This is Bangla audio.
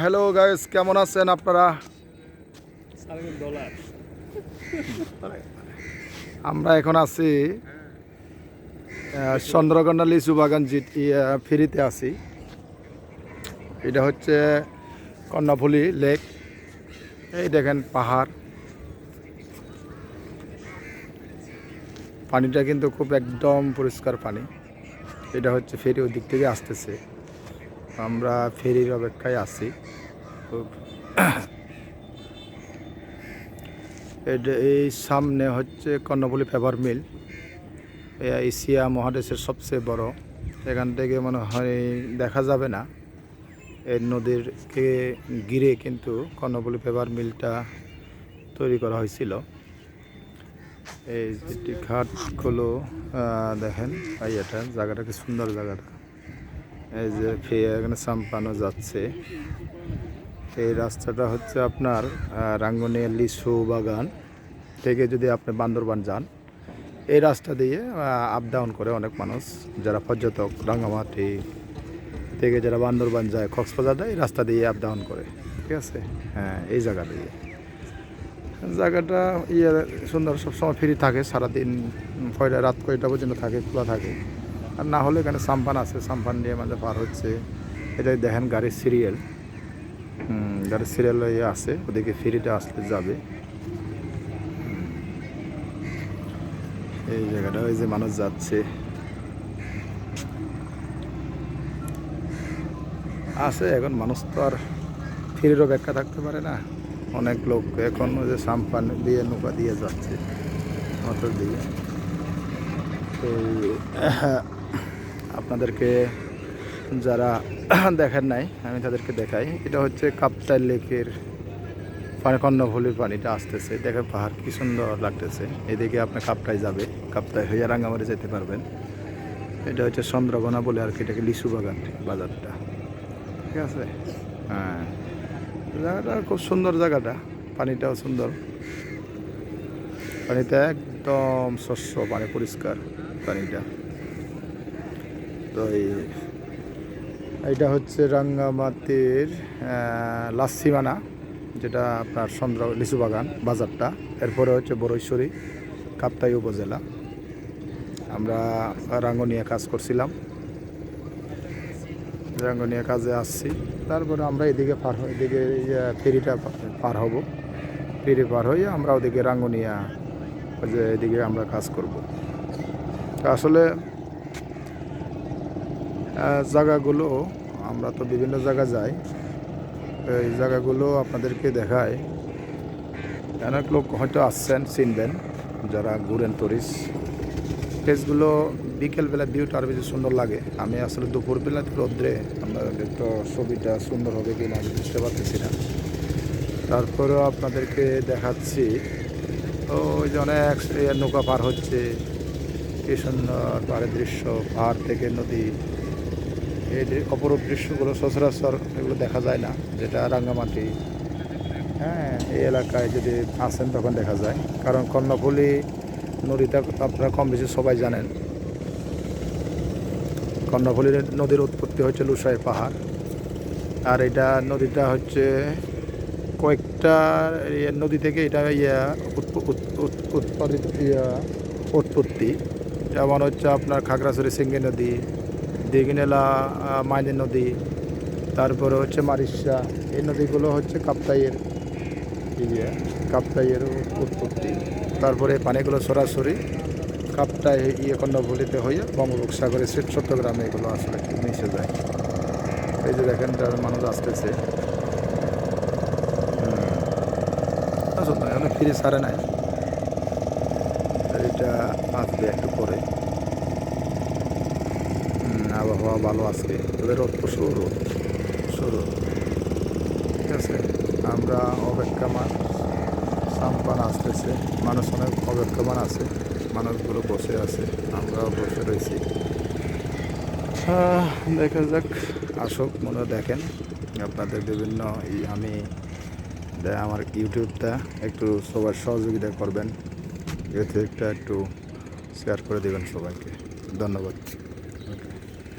হ্যালো গাইস কেমন আছেন আপনারা? আমরা এখন আছি চন্দ্রকন্যা লিচু বাগান জি ফেরিতে আছি। এটা হচ্ছে কর্ণফুলি লেক। এই দেখেন পাহাড়। পানিটা কিন্তু খুব একদম পরিষ্কার পানি। এটা হচ্ছে ফেরি ওই দিক থেকে আসতেছে। আমরা ফেরির অপেক্ষায় আছি। এই সামনে হচ্ছে কর্ণফুলি পেপার মিল। এশিয়া মহাদেশের সবচেয়ে বড়। এখান থেকে মনে হয় দেখা যাবে না। এই নদীরকে ঘিরে কিন্তু কর্ণফুলি পেপার মিলটা তৈরি করা হয়েছিল। এই যেটি ঘাটগুলো দেখেন এটা জায়গাটা কি সুন্দর জায়গাটা। এই যে ফে- এখানে সাম্পানো যাচ্ছে। এই রাস্তাটা হচ্ছে আপনার রাঙ্গুনিয়া লিচু বাগান থেকে যদি আপনি বান্দরবান যান, এই রাস্তা দিয়ে আপ ডাউন করে অনেক মানুষ, যারা পর্যটক রাঙ্গামাটি থেকে যারা বান্দরবান যায়, কক্সবাজার যায়, এই রাস্তা দিয়ে আপ ডাউন করে, ঠিক আছে? হ্যাঁ এই জায়গা দিয়ে। জায়গাটা ইয়ে সুন্দর, সবসময় ফ্রি থাকে, সারাদিন কয়টা রাত কয়টা পর্যন্ত থাকে, খোলা থাকে। আর না হলে এখানে সাম্পান আছে, সাম্পান দিয়ে মাঝে পার হচ্ছে। এটাই দেখেন গাড়ির সিরিয়াল গাড়ির সিরিয়াল ইয়ে আছে, ওদিকে ফ্রিতে আসতে যাবে। এই জায়গাটা ওই যে মানুষ যাচ্ছে। আছে, এখন মানুষ তো আর ফিরের অপেক্ষা থাকতে পারে না। অনেক লোক এখন ওই যে সাম্পান দিয়ে নৌকা দিয়ে যাচ্ছে, মোটর দিয়ে। এই আপনাদেরকে যারা দেখেন নাই, আমি তাদেরকে দেখাই। এটা হচ্ছে কাপ্তাই লেকের পানি কর্ণফুলির পানিটা আসতেছে। দেখে পাহাড় কি সুন্দর লাগতেছে। এদিকে আপনি কাপ্তাই যাবে। কাপ্তাই হইয়া রাঙ্গামারি যেতে পারবেন। এটা হচ্ছে চন্দ্রগোনা বলে আর কি, এটাকে লিচু বাগান বাজারটা। ঠিক আছে? হ্যাঁ। জায়গাটা খুব সুন্দর জায়গাটা। পানিটাও সুন্দর। পানিটা একদম স্বচ্ছ, পানি পরিষ্কার পানিটা। তো এই এইটা হচ্ছে রাঙ্গামাতির লাসিমানা, যেটা আপনার চন্দ্র লিচু বাগান বাজারটা। এরপরে হচ্ছে বড়ৈশ্বরী কাপ্তাই উপজেলা। আমরা রাঙ্গনিয়া কাজ করছিলাম। রাঙ্গনিয়া কাজে আসছি। তারপরে আমরা এদিকে পার এদিকে ইয়ে ফেরিটা পার হব। ফেরি পার হয়ে আমরা ওদিকে রাঙ্গনিয়া যে এদিকে আমরা কাজ করব। আসলে জায়গাগুলো, আমরা তো বিভিন্ন জায়গা যাই, এই জায়গাগুলো আপনাদেরকে দেখায় অনেক লোক হয়তো আসছেন, চিনবেন, যারা ঘুরেন টুরিস্ট প্লেসগুলো বিকেলবেলা ভিউটা আরও বেশি সুন্দর লাগে। আমি আসলে দুপুরবেলা রোদ্রে আপনাদের তো ছবিটা সুন্দর হবে কি না আমি বুঝতে পারতেছি না। তারপরেও আপনাদেরকে দেখাচ্ছি ওই যে অনেক নৌকা পার হচ্ছে। কি সুন্দর পাহাড়ের দৃশ্য, পাহাড় থেকে নদী। এই যে অপরূপ দৃশ্যগুলো সচরাচর এগুলো দেখা যায় না, যেটা রাঙ্গামাটি। হ্যাঁ এই এলাকায় যদি আসেন তখন দেখা যায়। কারণ কর্ণফুলি, নদীটা আপনারা কম বেশি সবাই জানেন। কর্ণফুলি নদীর উৎপত্তি হচ্ছে লুসাই পাহাড়। আর এটা নদীটা হচ্ছে কয়েকটা ইয়ে নদী থেকে এটা ইয়া উৎপ- উৎ- উৎ- উৎপাদিত ইয়া উৎপত্তি। যেমন হচ্ছে আপনার খাগড়াছড়ি সিঙ্গি নদী দিঘিনেলা মাইনি নদী, তারপরে হচ্ছে মারিশা এই নদীগুলো হচ্ছে কাপ্তাইয়ের ইয়ে কাপ্তাইয়ের উৎপত্তি। তারপরে পানিগুলো সরাসরি কাপ্তাই ইয়ে কর্ণফুলিতে হয়ে বঙ্গোপসাগরে সে চট্টগ্রামে এগুলো আসলে মিশে যায়। এই যে দেখেন তার মানুষ আসতেছে। ফিরে সারে নাই। এটা আসবে একটু পরে। আবহাওয়া ভালো আজকে তবে রোদ প্রচুর রোদ প্রচুর রোদ ঠিক আছে? আমরা অপেক্ষামান সাম্পান আসতেছে। মানুষ অনেক অপেক্ষামান আছে। মানুষগুলো বসে আছে। আমরাও বসে রয়েছি। দেখা যাক। আসুক মনে দেখেন। আপনাদের বিভিন্ন ই- আমি আমার ইউটিউবটা একটু সবার সহযোগিতা করবেন। ইউটিউবটা একটু শেয়ার করে দেবেন সবাইকে। ধন্যবাদ।